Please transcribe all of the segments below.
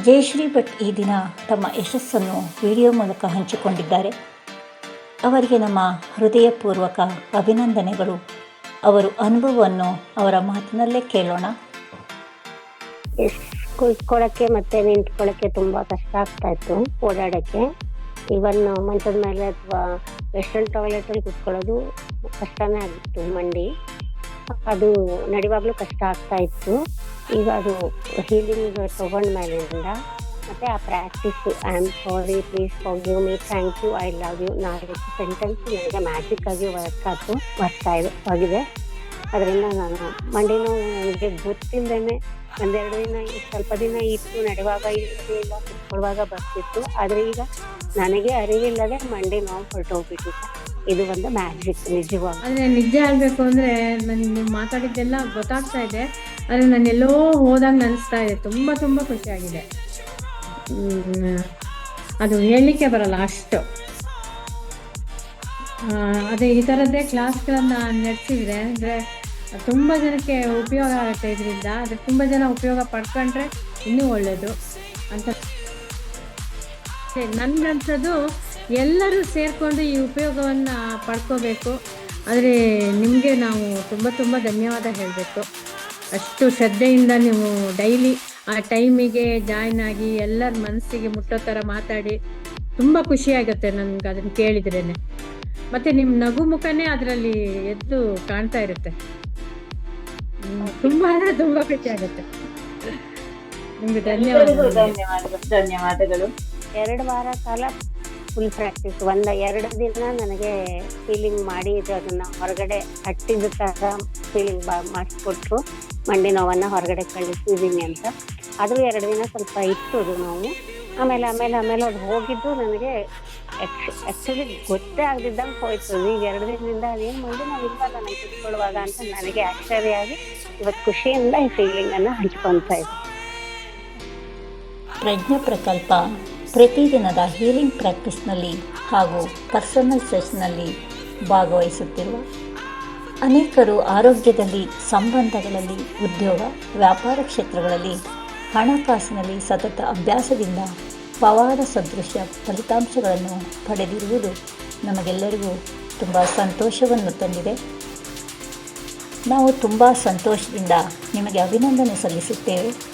ಜಯಶ್ರೀ ಭಟ್ ಈ ದಿನ ತಮ್ಮ ಯಶಸ್ಸನ್ನು ವಿಡಿಯೋ ಮೂಲಕ ಹಂಚಿಕೊಂಡಿದ್ದಾರೆ. ಅವರಿಗೆ ನಮ್ಮ ಹೃದಯಪೂರ್ವಕ ಅಭಿನಂದನೆಗಳು. ಅವರು ಅನುಭವವನ್ನು ಅವರ ಮಾತಿನಲ್ಲೇ ಕೇಳೋಣ. ಕುತ್ಕೊಳ್ಳೋಕ್ಕೆ ಮತ್ತೆ ನಿಂತ್ಕೊಳ್ಳೋಕ್ಕೆ ತುಂಬ ಕಷ್ಟ ಆಗ್ತಾ ಇತ್ತು ಓಡಾಡೋಕ್ಕೆ. ಇವನ್ ಮಂಚದ ಮೇಲೆ ಅಥವಾ ವೆಸ್ಟರ್ನ್ ಟಾಯ್ಲೆಟಲ್ಲಿ ಕುತ್ಕೊಳ್ಳೋದು ಕಷ್ಟನೇ ಆಗಿತ್ತು ಮಂಡಿ. ಅದು ನಡೆಯುವಾಗಲೂ ಕಷ್ಟ ಆಗ್ತಾ ಇತ್ತು. ಈಗ ಅದು ಹೀಲಿಂಗ್ ತಗೊಂಡ ಮೇಲಿಂದ ಮತ್ತೆ ಆ practice I am sorry please forgive me thank you I love you ನಾಲ್ಕು ಸೆಂಟೆನ್ಸ್ ನನಗೆ ಮ್ಯಾಜಿಕ್ ಆಗಿ ವರ್ಕ್ ಆಯಿತು ವರ್ಕ್ ಆಗಿದೆ. ಅದರಿಂದ ನಾನು ಮಂಡಿ ನೋವು ನನಗೆ ಗೊತ್ತಿಲ್ಲದೇನೆ ಒಂದೆರಡು ದಿನ, ಸ್ವಲ್ಪ ದಿನ ಇತ್ತು ನಡೆಯುವಾಗ ಇತ್ತು, ಇಲ್ಲ, ಕುತ್ಕೊಳ್ಳುವಾಗ ಬರ್ತಿತ್ತು. ಆದರೆ ಈಗ ನನಗೆ ಅರಿವಿಲ್ಲದೆ ಮಂಡಿ ನೋವು ಹೊರಟೋಗ್ಬಿಟ್ಟಿತ್ತು ಇದು ಒಂದು ಮ್ಯಾಜಿಕ್ ನಿಜವಾಗ ಆದರೆ ನಿಜ ಆಗಬೇಕು ಅಂದರೆ ನೀವು ಮಾತಾಡಿದ್ದೆಲ್ಲ ಗೊತ್ತಾಗ್ತಾ ಇದೆ. ಆದರೆ ನಾನು ಎಲ್ಲೋ ಹೋದಾಗ ಅನಿಸ್ತಾ ಇದೆ. ತುಂಬ ತುಂಬ ಖುಷಿಯಾಗಿದೆ ಅದು ಹೇಳಲಿಕ್ಕೆ ಬರಲ್ಲ, ಅಷ್ಟು. ಅದೇ ಈ ಥರದ್ದೇ ಕ್ಲಾಸ್ಗಳನ್ನು ನಡೆಸಿದ್ರೆ, ಅಂದರೆ ತುಂಬ ಜನಕ್ಕೆ ಉಪಯೋಗ ಆಗುತ್ತೆ ಇದರಿಂದ. ಆದರೆ ತುಂಬ ಜನ ಉಪಯೋಗ ಪಡ್ಕೊಂಡ್ರೆ ಇನ್ನೂ ಒಳ್ಳೆಯದು ಅಂತ. ನನ್ಗನ್ಸೋದು ಎಲ್ಲರೂ ಸೇರಿಕೊಂಡು ಈ ಉಪಯೋಗವನ್ನು ಪಡ್ಕೋಬೇಕು. ಆದರೆ ನಿಮಗೆ ನಾವು ತುಂಬ ತುಂಬ ಧನ್ಯವಾದ ಹೇಳಬೇಕು. ಅಷ್ಟು ಶ್ರದ್ಧೆಯಿಂದ ನೀವು ಡೈಲಿ ಆ ಟೈಮಿಗೆ ಜಾಯ್ನ್ ಆಗಿ ಎಲ್ಲರ ಮನಸ್ಸಿಗೆ ಮುಟ್ಟೋ ಥರ ಮಾತಾಡಿ ತುಂಬ ಖುಷಿಯಾಗುತ್ತೆ ನನಗೆ ಅದನ್ನು ಕೇಳಿದ್ರೇನೆ. ಮತ್ತೆ ನಿಮ್ಮ ನಗು ಮುಖನೇ ಅದರಲ್ಲಿ ಎದ್ದು ಕಾಣ್ತಾ ಇರುತ್ತೆ. ತುಂಬಾ ತುಂಬ ಅಂದರೆ ತುಂಬ ಖುಷಿ ಆಗುತ್ತೆ ನಿಮಗೆ ಧನ್ಯವಾದ ಧನ್ಯವಾದಗಳು ಧನ್ಯವಾದಗಳು. ಎರಡು ವಾರ ಕಾಲ ಫುಲ್ ಪ್ರಾಕ್ಟೀಸ್ ಒಂದ ಎರಡು ದಿನ ನನಗೆ ಫೀಲಿಂಗ್ ಮಾಡಿ ಇದು ಅದನ್ನ ಹೊರಗಡೆ ಹಟ್ಟಿದ ತರ ಫೀಲಿಂಗ್ ಮಾಡಿಸ್ಕೊಟ್ರು. ಮಂಡಿ ನೋವನ್ನ ಹೊರಗಡೆ ಕಳಿಸಿದೀನಿ ಅಂತ. ಅದು ಎರಡು ದಿನ ಸ್ವಲ್ಪ ಇತ್ತು ಅದು ನೋವು. ಆಮೇಲೆ ಆಮೇಲೆ ಆಮೇಲೆ ಅದು ಹೋಗಿದ್ದು ನನಗೆ ಆಕ್ಚುಲಿ ಗೊತ್ತೇ ಆಗದಿದ್ದಂಗೆ ಹೋಯ್ತು. ಈಗ ಎರಡು ದಿನದಿಂದ ಅದೇನು ಮಂಡಿ ನಾವು ಇಲ್ವಲ್ಲ ನನಗೆ ತಿಳ್ಕೊಳ್ಳುವಾಗ ಅಂತ ನನಗೆ ಆಶ್ಚರ್ಯ ಆಗಿ ಇವತ್ತು ಖುಷಿಯಿಂದ ಈ ಫೀಲಿಂಗ್ ಅನ್ನು ಹಂಚ್ಕೊತಾ ಇದ್ದೆ ಪ್ರಜ್ಞಾ ಪ್ರಕಲ್ಪ. ಪ್ರತಿದಿನದ ಹೀಲಿಂಗ್ ಪ್ರಾಕ್ಟೀಸ್ನಲ್ಲಿ ಹಾಗೂ ಪರ್ಸನಲ್ ಸೆಷನ್ನಲ್ಲಿ ಭಾಗವಹಿಸುತ್ತಿರುವ ಅನೇಕರು ಆರೋಗ್ಯದಲ್ಲಿ, ಸಂಬಂಧಗಳಲ್ಲಿ, ಉದ್ಯೋಗ, ವ್ಯಾಪಾರ ಕ್ಷೇತ್ರಗಳಲ್ಲಿ ಹಣಕಾಸಿನಲ್ಲಿ ಸತತ ಅಭ್ಯಾಸದಿಂದ ಪವಾಡ ಸದೃಶ ಫಲಿತಾಂಶಗಳನ್ನು ಪಡೆದಿರುವುದು ನಮಗೆಲ್ಲರಿಗೂ ತುಂಬ ಸಂತೋಷವನ್ನು ತಂದಿದೆ. ನಾವು ತುಂಬ ಸಂತೋಷದಿಂದ ನಿಮಗೆ ಅಭಿನಂದನೆ ಸಲ್ಲಿಸುತ್ತೇವೆ.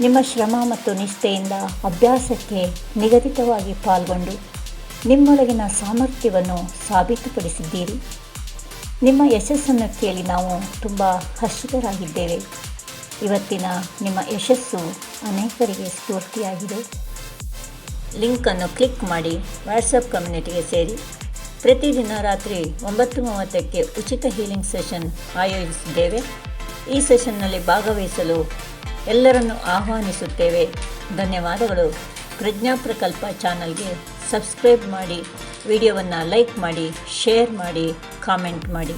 ನಿಮ್ಮ ಶ್ರಮ ಮತ್ತು ನಿಷ್ಠೆಯಿಂದ ಅಭ್ಯಾಸಕ್ಕೆ ನಿಗದಿತವಾಗಿ ಪಾಲ್ಗೊಂಡು ನಿಮ್ಮೊಳಗಿನ ಸಾಮರ್ಥ್ಯವನ್ನು ಸಾಬೀತುಪಡಿಸಿದ್ದೀರಿ. ನಿಮ್ಮ ಯಶಸ್ಸನ್ನು ಕೇಳಿ ನಾವು ತುಂಬ ಹರ್ಷಿತರಾಗಿದ್ದೇವೆ. ಇವತ್ತಿನ ನಿಮ್ಮ ಯಶಸ್ಸು ಅನೇಕರಿಗೆ ಸ್ಫೂರ್ತಿಯಾಗಿದೆ. ಲಿಂಕನ್ನು ಕ್ಲಿಕ್ ಮಾಡಿ ವಾಟ್ಸಪ್ ಕಮ್ಯುನಿಟಿಗೆ ಸೇರಿ. ಪ್ರತಿದಿನ ರಾತ್ರಿ ಒಂಬತ್ತು ಮೂವತ್ತಕ್ಕೆ ಉಚಿತ ಹೀಲಿಂಗ್ ಸೆಷನ್ ಆಯೋಜಿಸಿದ್ದೇವೆ. ಈ ಸೆಷನ್ನಲ್ಲಿ ಭಾಗವಹಿಸಲು ಎಲ್ಲರನ್ನು ಆಹ್ವಾನಿಸುತ್ತೇವೆ. ಧನ್ಯವಾದಗಳು. ಪ್ರಜ್ಞಾಪ್ರಕಲ್ಪ ಚಾನಲ್ಗೆ ಸಬ್ಸ್ಕ್ರೈಬ್ ಮಾಡಿ ವಿಡಿಯೋವನ್ನು ಲೈಕ್ ಮಾಡಿ ಶೇರ್ ಮಾಡಿ ಕಾಮೆಂಟ್ ಮಾಡಿ.